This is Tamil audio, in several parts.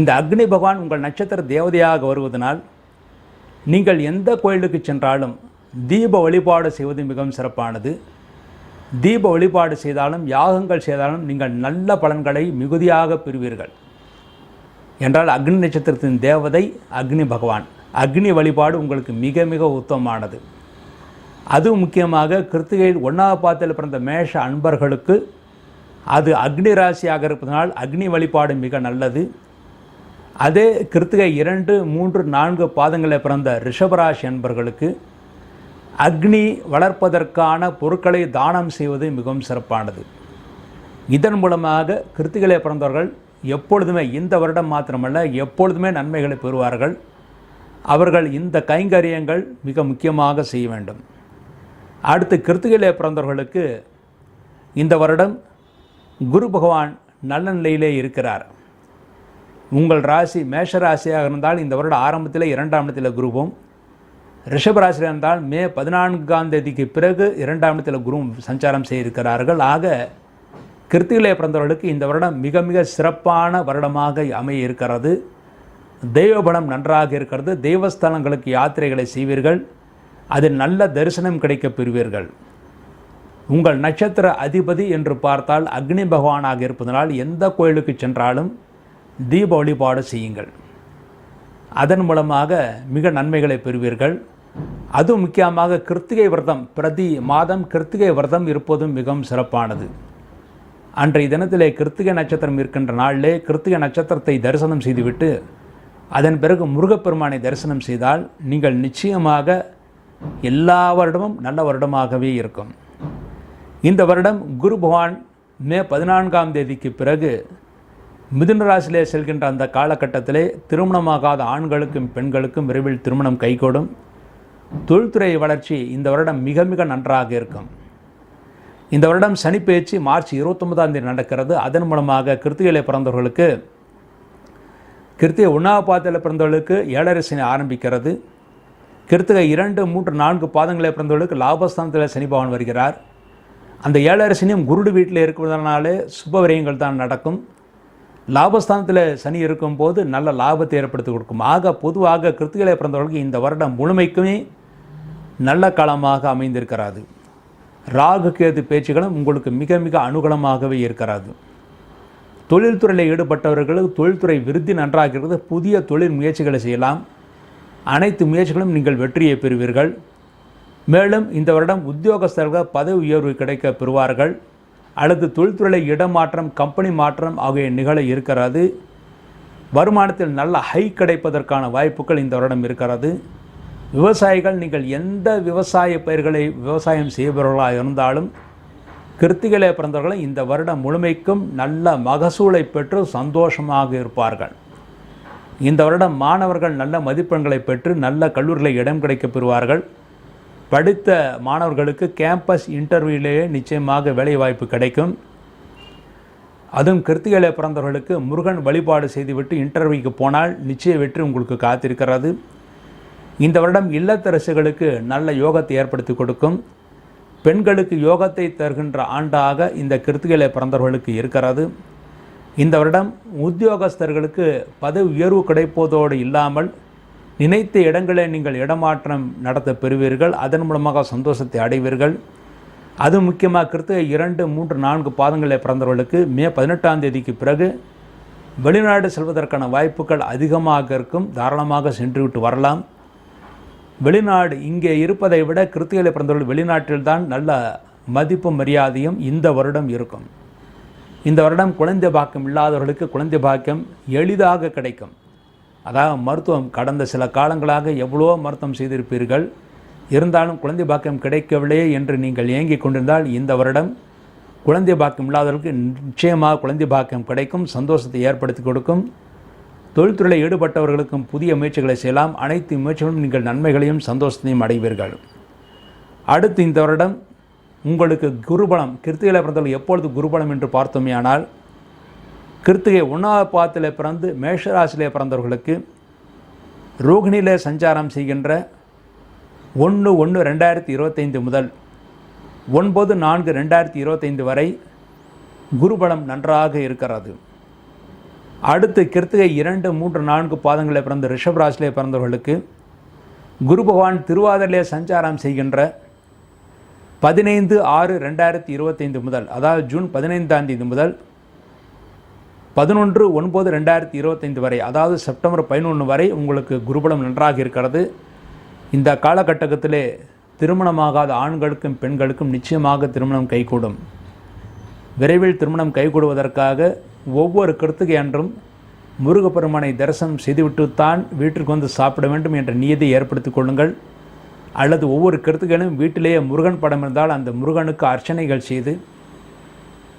இந்த அக்னி பகவான் உங்கள் நட்சத்திர தேவதையாக வருவதனால் நீங்கள் எந்த கோயிலுக்கு சென்றாலும் தீப வழிபாடு செய்வது மிகவும் சிறப்பானது. தீப வழிபாடு செய்தாலும் யாகங்கள் செய்தாலும் நீங்கள் நல்ல பலன்களை மிகுதியாக பெறுவீர்கள். என்றால் அக்னி நட்சத்திரத்தின் தேவதை அக்னி பகவான். அக்னி வழிபாடு உங்களுக்கு மிக மிக உத்தமமானது. அதுவும் முக்கியமாக கிருத்திகையில் ஒன்றாவது பாத்தில் பிறந்த மேஷ அன்பர்களுக்கு அது அக்னி ராசியாக இருப்பதனால் அக்னி வழிபாடு மிக நல்லது. அதே கிருத்திகை இரண்டு மூன்று நான்கு பாதங்களை பிறந்த ரிஷபராசி என்பவர்களுக்கு அக்னி வளர்ப்பதற்கான பொருட்களை தானம் செய்வது மிகவும் சிறப்பானது. இதன் மூலமாக கிருத்திகளை பிறந்தவர்கள் எப்பொழுதுமே இந்த வருடம் மாத்திரமல்ல எப்பொழுதுமே நன்மைகளை பெறுவார்கள். அவர்கள் இந்த கைங்கரியங்கள் மிக முக்கியமாக செய்ய வேண்டும். அடுத்து கிருத்திகளை பிறந்தவர்களுக்கு இந்த வருடம் குரு பகவான் நல்ல நிலையிலே இருக்கிறார். உங்கள் ராசி மேஷ ராசியாக இருந்தால் இந்த வருட ஆரம்பத்தில் இரண்டாம் இடத்தில் குருவும் ரிஷபராசியில் இருந்தால் மே பதினான்காம் தேதிக்கு பிறகு இரண்டாம் இடத்தில் குருவும் சஞ்சாரம் செய்திருக்கிறார்கள். ஆக கிருத்திகளை பிறந்தவர்களுக்கு இந்த வருடம் மிக மிக சிறப்பான வருடமாக அமைய இருக்கிறது தெய்வபலம் நன்றாக இருக்கிறது. தெய்வஸ்தலங்களுக்கு யாத்திரைகளை செய்வீர்கள். அதில் நல்ல தரிசனம் கிடைக்கப் பெறுவீர்கள். உங்கள் நட்சத்திர அதிபதி என்று பார்த்தால் அக்னி பகவானாக இருப்பதனால் எந்த கோயிலுக்கு சென்றாலும் தீப வழிபாடு செய்யுங்கள். அதன் மூலமாக மிக நன்மைகளை பெறுவீர்கள். அதுவும் முக்கியமாக கிருத்திகை விரதம் பிரதி மாதம் கிருத்திகை விரதம் இருப்பதும் மிகவும் சிறப்பானது. அன்றைய தினத்திலே கிருத்திகை நட்சத்திரம் இருக்கின்ற நாளிலே கிருத்திகை நட்சத்திரத்தை தரிசனம் செய்துவிட்டு அதன் பிறகு முருகப்பெருமானை தரிசனம் செய்தால் நீங்கள் நிச்சயமாக எல்லா வருடமும் நல்ல வருடமாகவே இருக்கும். இந்த வருடம் குரு பகவான் மே பதினான்காம் தேதிக்கு பிறகு மிதுன ராசியிலே செல்கின்ற அந்த காலகட்டத்திலே திருமணமாகாத ஆண்களுக்கும் பெண்களுக்கும் விரைவில் திருமணம் கைகூடும். தொழில்துறை வளர்ச்சி இந்த வருடம் மிக மிக நன்றாக இருக்கும். இந்த வருடம் சனிப்பெயர்ச்சி மார்ச் இருபத்தொன்பதாம் தேதி நடக்கிறது. அதன் மூலமாக கிருத்திகளை பிறந்தவர்களுக்கு கிருத்திகை உண்ணாவது பாதத்தில் பிறந்தவர்களுக்கு ஏழரை சனி ஆரம்பிக்கிறது. கிருத்திகை இரண்டு மூன்று நான்கு பாதங்களில் பிறந்தவர்களுக்கு லாபஸ்தானத்தில் சனி பகவான் வருகிறார். அந்த ஏழரை சனியும் குருடு வீட்டில் இருக்கிறதுனாலே சுபவிரயங்கள் தான் நடக்கும். லாபஸ்தானத்தில் சனி இருக்கும்போது நல்ல லாபத்தை ஏற்படுத்தி கொடுக்கும். ஆக பொதுவாக கிருத்திகளை பிறந்தவர்களுக்கு இந்த வருடம் முழுமைக்குமே நல்ல காலமாக அமைந்திருக்கிறாது. ராகு கேது பேச்சுகளும் உங்களுக்கு மிக மிக அனுகூலமாகவே இருக்கிறாது. தொழில்துறையில் ஈடுபட்டவர்களுக்கு தொழில்துறை விருத்தி நன்றாக இருக்கிறது புதிய தொழில் முயற்சிகளை செய்யலாம். அனைத்து முயற்சிகளும் நீங்கள் வெற்றியை பெறுவீர்கள். மேலும் இந்த வருடம் உத்தியோகஸ்தர்கள் பதவி உயர்வு கிடைக்க பெறுவார்கள். அல்லது தொழில்துறை இடமாற்றம் கம்பெனி மாற்றம் ஆகிய நிகழ இருக்கிறது. வருமானத்தில் நல்ல ஹை கிடைப்பதற்கான வாய்ப்புகள் இந்த வருடம் இருக்கிறது. விவசாயிகள் நீங்கள் எந்த விவசாய பயிர்களை விவசாயம் செய்பவர்களாக இருந்தாலும் கிருத்திகளை பிறந்தவர்களும் இந்த வருடம் முழுமைக்கும் நல்ல மகசூலை பெற்று சந்தோஷமாக இருப்பார்கள். இந்த வருடம் மாணவர்கள் நல்ல மதிப்பெண்களை பெற்று நல்ல கல்லூரிகளை இடம் கிடைக்கப் பெறுவார்கள். படித்த மாணவர்களுக்கு கேம்பஸ் இன்டர்வியூலேயே நிச்சயமாக வேலைவாய்ப்பு கிடைக்கும். அதுவும் கிருத்திகளை பிறந்தவர்களுக்கு முருகன் வழிபாடு செய்துவிட்டு இன்டர்வியூக்கு போனால் நிச்சய வெற்றி உங்களுக்கு காத்திருக்கிறது. இந்த வருடம் இல்லத்தரசுகளுக்கு நல்ல யோகத்தை ஏற்படுத்தி கொடுக்கும். பெண்களுக்கு யோகத்தை தருகின்ற ஆண்டாக இந்த கிருத்திகளை பிறந்தவர்களுக்கு இருக்கிறது. இந்த வருடம் உத்தியோகஸ்தர்களுக்கு பதவி உயர்வு கிடைப்பதோடு இல்லாமல் நினைத்த இடங்களை நீங்கள் இடமாற்றம் நடத்த பெறுவீர்கள். அதன் மூலமாக சந்தோஷத்தை அடைவீர்கள். அது முக்கியமாக கிருத்திகை இரண்டு மூன்று நான்கு பாதங்களில் பிறந்தவர்களுக்கு மே பதினெட்டாம் தேதிக்கு பிறகு வெளிநாடு செல்வதற்கான வாய்ப்புகள் அதிகமாக இருக்கும். தாராளமாக சென்றுவிட்டு வரலாம். வெளிநாடு இங்கே இருப்பதை விட கிருத்திகையில் பிறந்தவர்கள் வெளிநாட்டில்தான் நல்ல மதிப்பு மரியாதையும் இந்த வருடம் இருக்கும். இந்த வருடம் குழந்தை பாக்கியம் இல்லாதவர்களுக்கு குழந்தை பாக்கியம் எளிதாக கிடைக்கும். அதாவது மருத்துவம் கடந்த சில காலங்களாக எவ்வளோ மருத்துவம் செய்திருப்பீர்கள். இருந்தாலும் குழந்தை பாக்கியம் கிடைக்கவில்லையே என்று நீங்கள் ஏங்கிக் கொண்டிருந்தால் இந்த வருடம் குழந்தை பாக்கியம் இல்லாதவர்களுக்கு நிச்சயமாக குழந்தை பாக்கியம் கிடைக்கும் சந்தோஷத்தை ஏற்படுத்தி கொடுக்கும். தொழில்துறையில் ஈடுபட்டவர்களுக்கும் புதிய முயற்சிகளை செய்யலாம். அனைத்து முயற்சிகளும் நீங்கள் நன்மைகளையும் சந்தோஷத்தையும் அடைவீர்கள். அடுத்து இந்த வருடம் உங்களுக்கு குருபலம் கிருத்திகளை பிறந்தவர்கள் எப்பொழுது குருபலம் என்று பார்த்தோமே ஆனால் கிருத்திகை ஒன்றாவது பாதத்தில் பிறந்து மேஷராசிலே பிறந்தவர்களுக்கு ரோகிணியிலே சஞ்சாரம் செய்கின்ற ஒன்று ஒன்று ரெண்டாயிரத்தி இருபத்தைந்து முதல் ஒன்பது நான்கு ரெண்டாயிரத்தி இருபத்தைந்து வரை குருபலம் நன்றாக இருக்கிறது. அடுத்து கிருத்திகை இரண்டு மூன்று நான்கு பாதங்களை பிறந்த ரிஷபராசிலே பிறந்தவர்களுக்கு குரு பகவான் திருவாதிரிலே சஞ்சாரம் செய்கின்ற பதினைந்து ஆறு ரெண்டாயிரத்தி இருபத்தைந்து முதல் அதாவது ஜூன் பதினைந்தாம் தேதி முதல் பதினொன்று ஒன்பது ரெண்டாயிரத்தி இருபத்தைந்து வரை அதாவது செப்டம்பர் பதினொன்று வரை உங்களுக்கு குருபலம் நன்றாக இருக்கிறது. இந்த காலகட்டத்திலே திருமணமாகாத ஆண்களுக்கும் பெண்களுக்கும் நிச்சயமாக திருமணம் கைகூடும். விரைவில் திருமணம் கைகூடுவதற்காக ஒவ்வொரு கிருத்திகை அன்றும் முருகப்பெருமானை தரிசனம் செய்துவிட்டுத்தான் வீட்டிற்கு வந்து சாப்பிட வேண்டும் என்ற நியதியை ஏற்படுத்திக் கொள்ளுங்கள். அல்லது ஒவ்வொரு கருத்துக்களும் வீட்டிலேயே முருகன் படம் இருந்தால் அந்த முருகனுக்கு அர்ச்சனைகள் செய்து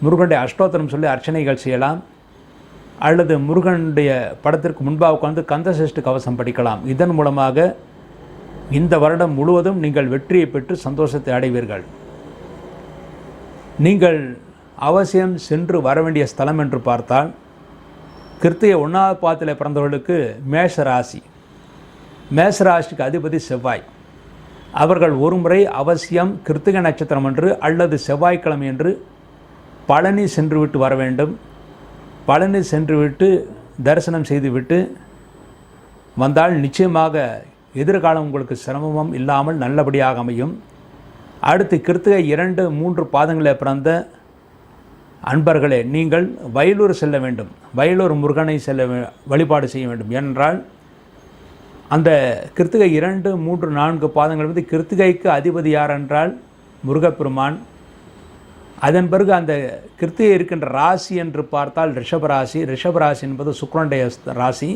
முருகனுடைய அஷ்டோத்திரம் சொல்லி அர்ச்சனைகள் செய்யலாம். அல்லது முருகனுடைய படத்திற்கு முன்பாக உட்கார்ந்து கந்தசஷ்டி கவசம் படிக்கலாம். இதன் மூலமாக இந்த வருடம் முழுவதும் நீங்கள் வெற்றியை பெற்று சந்தோஷத்தை அடைவீர்கள். நீங்கள் அவசியம் சென்று வர வேண்டிய ஸ்தலம் என்று பார்த்தால் கிருத்திகை ஒன்றாவது பாத்தில் பிறந்தவர்களுக்கு மேஷ ராசி மேஷ ராசிக்கு அதிபதி செவ்வாய். அவர்கள் ஒருமுறை அவசியம் கிருத்திக நட்சத்திரம் என்று அல்லது செவ்வாய்க்கிழமை என்று பழனி சென்றுவிட்டு வர வேண்டும். பழனி சென்றுவிட்டு தரிசனம் செய்துவிட்டு வந்தால் நிச்சயமாக எதிர்காலம் உங்களுக்கு சிரமமும் இல்லாமல் நல்லபடியாக அமையும். அடுத்து கிருத்திகை இரண்டு மூன்று பாதங்களை பிறந்த அன்பர்களே நீங்கள் வயலூர் செல்ல வேண்டும். வயலூர் முருகனை செல்ல வே- வழிபாடு செய்ய வேண்டும். என்றால் அந்த கிருத்திகை இரண்டு மூன்று நான்கு பாதங்கள் வந்து கிருத்திகைக்கு அதிபதி யார் என்றால் முருகப்பெருமான். அதன் பிறகு அந்த கிருத்திகை இருக்கின்ற ராசி என்று பார்த்தால் ரிஷபராசி. ரிஷபராசி என்பது சுக்கிரனுடைய ராசி.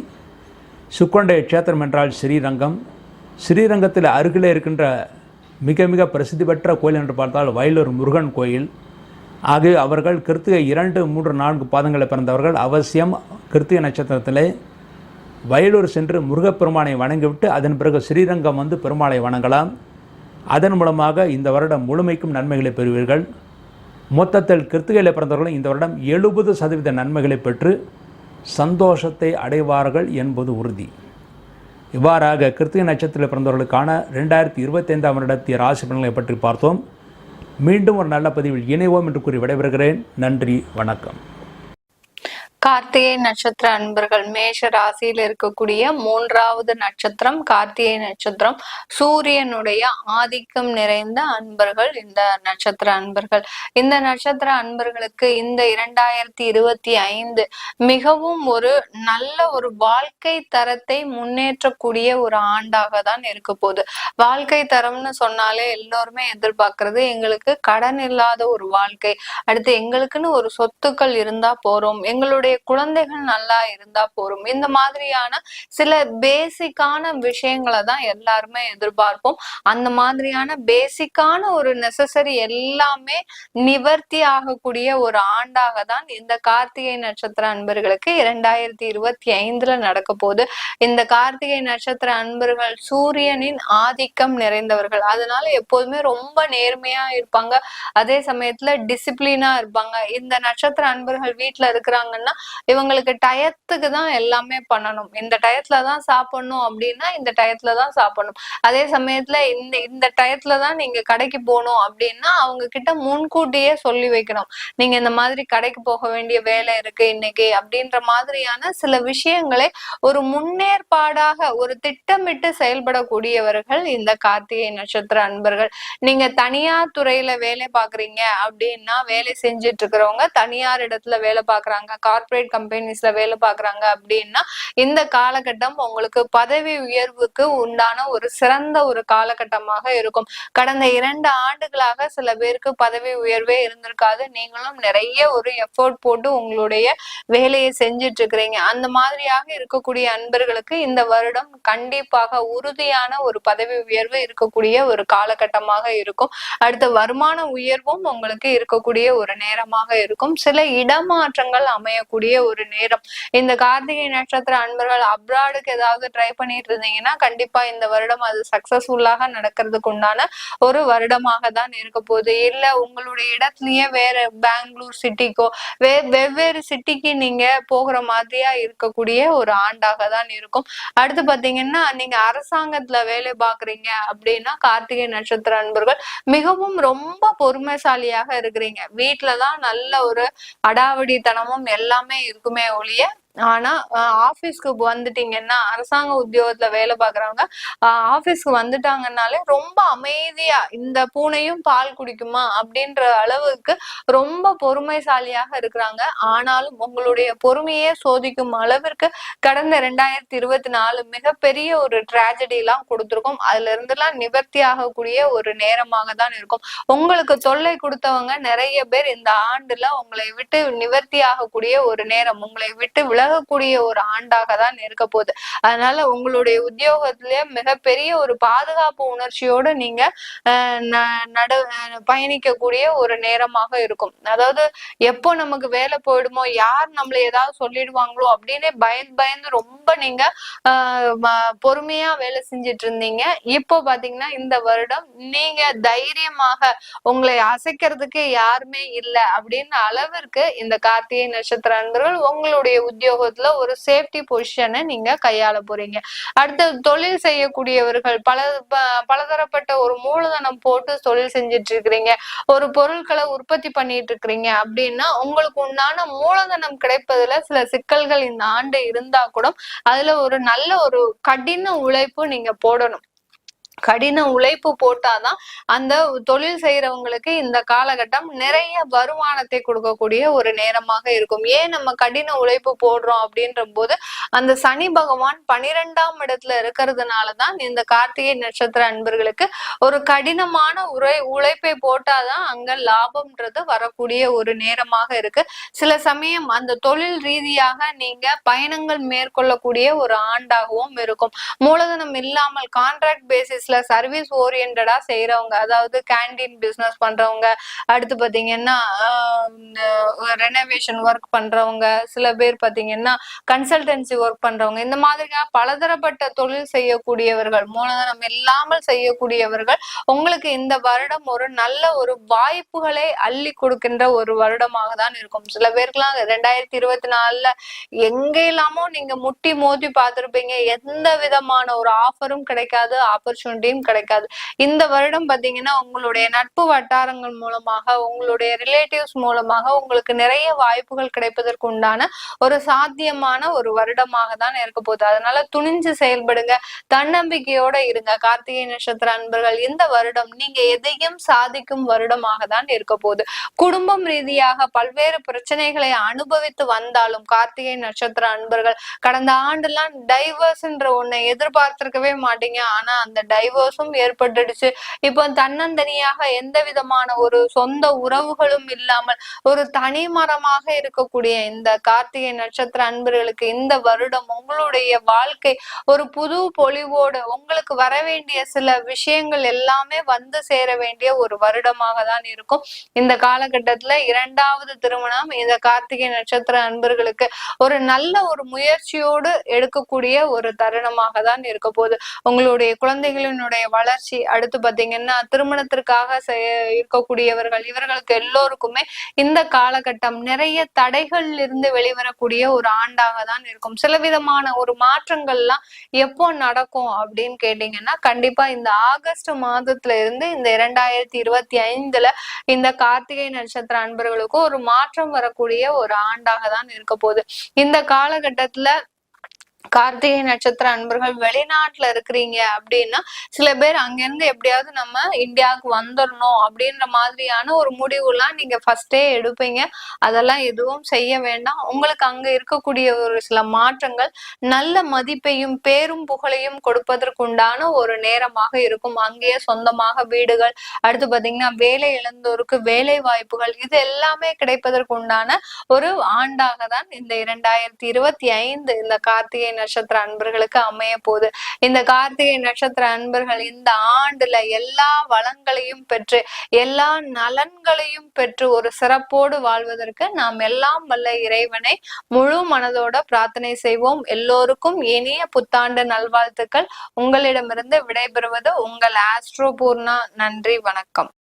சுக்கிரனுடைய க்ஷேத்திரம் என்றால் ஸ்ரீரங்கம். ஸ்ரீரங்கத்தில் அருகிலே இருக்கின்ற மிக மிக பிரசித்தி பெற்ற கோயில் என்று பார்த்தால் வயலூர் முருகன் கோயில். ஆகவே அவர்கள் கிருத்திகை இரண்டு மூன்று நான்கு பாதங்களை பிறந்தவர்கள். அவசியம் கிருத்திகை நட்சத்திரத்திலே வயலூர் சென்று முருகப்பெருமானை வணங்கிவிட்டு அதன் பிறகு ஸ்ரீரங்கம் வந்து பெருமாளை வணங்கலாம். அதன் மூலமாக இந்த வருடம் முழுமைக்கும் நன்மைகளை பெறுவீர்கள். மொத்தத்தில் கிருத்திகையில் பிறந்தவர்களும் இந்த வருடம் எழுபது சதவீத நன்மைகளை பெற்று சந்தோஷத்தை அடைவார்கள் என்பது உறுதி. இவ்வாறாக கிருத்திகை நட்சத்திரத்தில் பிறந்தவர்களுக்கான ரெண்டாயிரத்தி இருபத்தைந்தாம் வருடத்திய ராசி பலன்களை பற்றி பார்த்தோம். மீண்டும் ஒரு நல்ல பதிவில் இணைவோம் என்று கூறி விடைபெறுகிறேன். நன்றி வணக்கம். கார்த்திகை நட்சத்திர அன்பர்கள் மேஷ ராசியில் இருக்கக்கூடிய மூன்றாவது நட்சத்திரம் கார்த்திகை நட்சத்திரம். சூரியனுடைய ஆதிக்கம் நிறைந்த அன்பர்கள் இந்த நட்சத்திர அன்பர்கள். இந்த நட்சத்திர அன்பர்களுக்கு இந்த இரண்டாயிரத்தி இருபத்தி ஐந்து மிகவும் ஒரு நல்ல ஒரு வாழ்க்கை தரத்தை முன்னேற்றக்கூடிய ஒரு ஆண்டாக தான் இருக்க போகுது. வாழ்க்கை தரம்னு சொன்னாலே எல்லோருமே எதிர்பார்க்கறது எங்களுக்கு கடன் இல்லாத ஒரு வாழ்க்கை. அடுத்து எங்களுக்குன்னு ஒரு சொத்துக்கள் இருந்தா போறோம். எங்களுடைய நம்மளுடைய குழந்தைகள் நல்லா இருந்தா போரும். இந்த மாதிரியான சில பேசிக்கான விஷயங்களை தான் எல்லாருமே எதிர்பார்ப்போம். அந்த மாதிரியான பேசிக்கான ஒரு நெசசரி எல்லாமே நிவர்த்தி ஆகக்கூடிய ஒரு ஆண்டாக தான் இந்த கார்த்திகை நட்சத்திர அன்பர்களுக்கு இரண்டாயிரத்தி இருபத்தி ஐந்துல நடக்க போகுது. இந்த கார்த்திகை நட்சத்திர அன்பர்கள் சூரியனின் ஆதிக்கம் நிறைந்தவர்கள். அதனால எப்போதுமே ரொம்ப நேர்மையா இருப்பாங்க. அதே சமயத்துல டிசிப்ளினா இருப்பாங்க. இந்த நட்சத்திர அன்பர்கள் வீட்டுல இருக்கிறாங்கன்னா இவங்களுக்கு டயத்துக்கு தான் எல்லாமே பண்ணணும். இந்த டயத்துல தான் சாப்பிடணும் அப்படின்னா இந்த டயத்துல தான் சாப்பிடணும். அதே சமயத்துல இந்த இந்த டயத்துல தான் நீங்க கடைக்கு போகணும் அப்படின்னா அவங்க கிட்ட முன்கூட்டியே சொல்லி வைக்கணும். நீங்க இந்த மாதிரி கடைக்கு போக வேண்டிய வேலை இருக்கு இன்னைக்கு அப்படின்ற மாதிரியான சில விஷயங்களை ஒரு முன்னேற்பாடாக ஒரு திட்டமிட்டு செயல்படக்கூடியவர்கள் இந்த கார்த்திகை நட்சத்திர அன்பர்கள். நீங்க தனியார் துறையில வேலை பாக்குறீங்க அப்படின்னா வேலை செஞ்சுட்டு இருக்கிறவங்க தனியார் இடத்துல வேலை பாக்குறாங்க கார்பரேட் கம்பெனிஸ்ல வேலை பாக்குறாங்க அப்படின்னா இந்த காலகட்டம் உங்களுக்கு பதவி உயர்வுக்கு உண்டான ஒரு சிறந்த ஒரு காலகட்டமாக இருக்கும். கடந்த இரண்டு ஆண்டுகளாக சில பேருக்கு பதவி உயர்வே இருந்திருக்காது. நீங்களும் நிறைய ஒரு எஃபோர்ட் போட்டு உங்களுடைய வேலையை செஞ்சுட்டு இருக்கிறீங்க அந்த மாதிரியாக இருக்கக்கூடிய அன்பர்களுக்கு இந்த வருடம் கண்டிப்பாக உறுதியான ஒரு பதவி உயர்வு இருக்கக்கூடிய ஒரு காலகட்டமாக இருக்கும். அடுத்த வருமான உயர்வும் உங்களுக்கு இருக்கக்கூடிய ஒரு நேரமாக இருக்கும். சில இடமாற்றங்கள் அமையக்கூடிய ஒரு நேரம். இந்த கார்த்திகை நட்சத்திர அன்பர்கள் அப்ராடுக்கு ஏதாவது ட்ரை பண்ணிட்டு இருந்தீங்கன்னா கண்டிப்பா இந்த வருடம் அது சக்சஸ்ஃபுல்லாக நடக்கிறதுக்கு உண்டான ஒரு வருடமாக தான் இருக்க போகுது. இல்ல உங்களுடைய இடத்துலயே வேற பெங்களூர் சிட்டிக்கோ வே வெவ்வேறு சிட்டிக்கு நீங்க போகிற மாதிரியா இருக்கக்கூடிய ஒரு ஆண்டாக தான் இருக்கும். அடுத்து பாத்தீங்கன்னா நீங்க அரசாங்கத்துல வேலை பாக்குறீங்க அப்படின்னா கார்த்திகை நட்சத்திர அன்பர்கள் மிகவும் ரொம்ப பொறுமைசாலியாக இருக்கிறீங்க. வீட்டுலதான் நல்ல ஒரு அடாவடித்தனமும் எல்லாமே இருக்குமே ஒழிய ஆனா ஆபீஸ்க்கு வந்துட்டீங்கன்னா அரசாங்க உத்தியோகத்துல வேலை பாக்குறவங்க ஆபீஸ்க்கு வந்துட்டாங்கன்னாலே ரொம்ப அமைதியா இந்த பூனையும் பால் குடிக்குமா? அப்படின்ற அளவுக்கு ரொம்ப பொறுமைசாலியாக இருக்கிறாங்க. ஆனாலும் உங்களுடைய பொறுமையே சோதிக்கும் அளவிற்கு கடந்த ரெண்டாயிரத்தி இருபத்தி நாலு மிகப்பெரிய ஒரு டிராஜடி எல்லாம் கொடுத்திருக்கும். அதுல இருந்து எல்லாம் நிவர்த்தி ஆகக்கூடிய ஒரு நேரமாக தான் இருக்கும். உங்களுக்கு தொல்லை கொடுத்தவங்க நிறைய பேர் இந்த ஆண்டுல உங்களை விட்டு நிவர்த்தி ஆகக்கூடிய ஒரு நேரம் உங்களை விட்டு விலகக்கூடிய ஒரு ஆண்டாக தான் இருக்க போகுது. அதனால உங்களுடைய உத்தியோகத்திலேயே மிகப்பெரிய ஒரு பாதுகாப்பு உணர்ச்சியோட நீங்க நடு பயணிக்கக்கூடிய ஒரு நேரமாக இருக்கும். அதாவது எப்போ நமக்கு வேலை போயிடுமோ யார் நம்மள ஏதாவது சொல்லிடுவாங்களோ அப்படின்னு பயந்து பயந்து ரொம்ப நீங்க பொறுமையா வேலை செஞ்சிட்டு இருந்தீங்க இப்போ பாத்தீங்கன்னா இந்த வருடம் நீங்க தைரியமாக உங்களை அசைக்கிறதுக்கு யாருமே இல்லை அப்படின்னு அளவிற்கு இந்த கார்த்திகை நட்சத்திர அன்பர்கள் உங்களுடைய உத்தியோகத்துல ஒரு சேஃப்டி பொசிஷனை நீங்க கையாள போறீங்க. அடுத்து தொழில் செய்யக்கூடியவர்கள் பல பலதரப்பட்ட ஒரு மூலதனம் போட்டு தொழில் செஞ்சுட்டு இருக்கிறீங்க ஒரு பொருட்களை உற்பத்தி பண்ணிட்டு இருக்கிறீங்க அப்படின்னா உங்களுக்கு உண்டான மூலதனம் கிடைப்பதுல சில சிக்கல்கள் இந்த ஆண்டு இருந்தா கூட அதுல ஒரு நல்ல ஒரு கடின உழைப்பு நீங்க போடணும். கடின உழைப்பு போட்டாதான் அந்த தொழில் செய்யறவங்களுக்கு இந்த காலகட்டம் நிறைய வருமானத்தை கொடுக்கக்கூடிய ஒரு நேரமாக இருக்கும். ஏன் நம்ம கடின உழைப்பு போடுறோம் அப்படின்ற போது அந்த சனி பகவான் பனிரெண்டாம் இடத்துல இருக்கிறதுனாலதான் இந்த கார்த்திகை நட்சத்திர அன்பர்களுக்கு ஒரு கடினமான உரை உழைப்பை போட்டாதான் அங்க லாபம்ன்றது வரக்கூடிய ஒரு நேரமாக இருக்கு. சில சமயம் அந்த தொழில் ரீதியாக நீங்க பயணங்கள் மேற்கொள்ளக்கூடிய ஒரு ஆண்டாகவும் இருக்கும். மூலதனம் இல்லாமல் கான்ட்ராக்ட் பேசிஸ் பிசினஸ்ல சர்வீஸ் ஓரியன்டா செய்யறவங்க அதாவது கேண்டீன் பிசினஸ் பண்றவங்க அடுத்து பாத்தீங்கன்னா ரெனோவேஷன் ஒர்க் பண்றவங்க சில பேர் பாத்தீங்கன்னா கன்சல்டன்சி ஒர்க் பண்றவங்க இந்த மாதிரியா பலதரப்பட்ட தொழில் செய்யக்கூடியவர்கள் மூலதனம் இல்லாமல் செய்யக்கூடியவர்கள் உங்களுக்கு இந்த வருடம் ஒரு நல்ல ஒரு வாய்ப்புகளை அள்ளி கொடுக்கின்ற ஒரு வருடமாக தான் இருக்கும். சில பேருக்குலாம் ரெண்டாயிரத்தி இருபத்தி நாலுல எங்க இல்லாமோ நீங்க முட்டி மோதி பார்த்திருப்பீங்க எந்த விதமான ஒரு ஆஃபரும் கிடைக்காது ஆப்பர்ச்சுனிட்டி ஆப்பர்ச்சுனிட்டியும் கிடைக்காது. இந்த வருடம் பாத்தீங்கன்னா உங்களுடைய நட்பு வட்டாரங்கள் மூலமாக உங்களுடைய ரிலேட்டிவ்ஸ் மூலமாக உங்களுக்கு நிறைய வாய்ப்புகள் கிடைப்பதற்கு உண்டான ஒரு சாத்தியமான ஒரு வருடமாக தான் இருக்க போகுது. அதனால துணிஞ்சு செயல்படுங்க. தன்னம்பிக்கையோட இருங்க. கார்த்திகை நட்சத்திர அன்பர்கள் இந்த வருடம் நீங்க எதையும் சாதிக்கும் வருடமாக தான் இருக்க போகுது. குடும்பம் ரீதியாக பல்வேறு பிரச்சனைகளை அனுபவித்து வந்தாலும் கார்த்திகை நட்சத்திர அன்பர்கள் கடந்த ஆண்டுலாம் டைவர்ஸ்ன்ற ஒண்ணை எதிர்பார்த்திருக்கவே மாட்டீங்க. ஆனா அந்த டை டைவர்ஸும் ஏற்பட்டுடுச்சு. இப்போ தன்னந்தனியாக எந்த விதமான ஒரு சொந்த உறவுகளும் இல்லாமல் ஒரு தனி மரமாக இருக்கக்கூடிய இந்த கார்த்திகை நட்சத்திர அன்பர்களுக்கு இந்த வருடம் உங்களுடைய வாழ்க்கை ஒரு புது பொலிவோடு உங்களுக்கு வர வேண்டிய சில விஷயங்கள் எல்லாமே வந்து சேர வேண்டிய ஒரு வருடமாக தான் இருக்கும். இந்த காலகட்டத்துல இரண்டாவது திருமணம் இந்த கார்த்திகை நட்சத்திர அன்பர்களுக்கு ஒரு நல்ல ஒரு முயற்சியோடு எடுக்கக்கூடிய ஒரு தருணமாக தான் இருக்க போகுது. உங்களுடைய குழந்தைகளின் மனிதனுடைய வளர்ச்சி அடுத்து பாத்தீங்கன்னா திருமணத்திற்காக இருக்கக்கூடியவர்கள் இவர்களுக்கு எல்லோருக்குமே இந்த காலகட்டம் நிறைய தடைகள் இருந்து வெளிவரக்கூடிய ஒரு ஆண்டாக தான் இருக்கும். சில விதமான ஒரு மாற்றங்கள்லாம் எப்போ நடக்கும் அப்படின்னு கேட்டீங்கன்னா கண்டிப்பா இந்த ஆகஸ்ட் மாதத்துல இருந்து இந்த இரண்டாயிரத்தி இருபத்தி ஐந்துல இந்த கார்த்திகை நட்சத்திர அன்பர்களுக்கும் ஒரு மாற்றம் வரக்கூடிய ஒரு ஆண்டாக தான் இருக்க போகுது. இந்த காலகட்டத்துல கார்த்திகை நட்சத்திர அன்பர்கள் வெளிநாட்டுல இருக்கிறீங்க அப்படின்னா சில பேர் அங்கிருந்து எப்படியாவது நம்ம இந்தியாவுக்கு வந்துடணும் அப்படின்ற மாதிரியான ஒரு முடிவுலாம் நீங்க ஃபர்ஸ்டே எடுப்பீங்க. அதெல்லாம் எதுவும் செய்ய வேண்டாம். உங்களுக்கு அங்க இருக்கக்கூடிய ஒரு சில மாற்றங்கள் நல்ல மதிப்பையும் பேரும் புகழையும் கொடுப்பதற்குண்டான ஒரு நேரமாக இருக்கும். அங்கேயே சொந்தமாக வீடுகள் அடுத்து பாத்தீங்கன்னா வேலை இழந்தோருக்கு வேலை வாய்ப்புகள் இது எல்லாமே கிடைப்பதற்கு உண்டான ஒரு ஆண்டாக தான் இந்த இரண்டாயிரத்தி இருபத்தி ஐந்து இந்த கார்த்திகை கார்த்திகை நட்சத்திர அன்பர்களுக்கு அமைய போகுது இந்த கார்த்திகை நட்சத்திர அன்பர்கள் இந்த ஆண்டுல எல்லா வளங்களையும் பெற்று எல்லா நலன்களையும் பெற்று ஒரு சிறப்போடு வாழ்வதற்கு நாம் எல்லாம் வல்ல இறைவனை முழு மனதோட பிரார்த்தனை செய்வோம். எல்லோருக்கும் இனிய புத்தாண்டு நல்வாழ்த்துக்கள். உங்களிடமிருந்து விடைபெறுவது உங்கள் ஆஸ்ட்ரோ பூர்ணா. நன்றி வணக்கம்.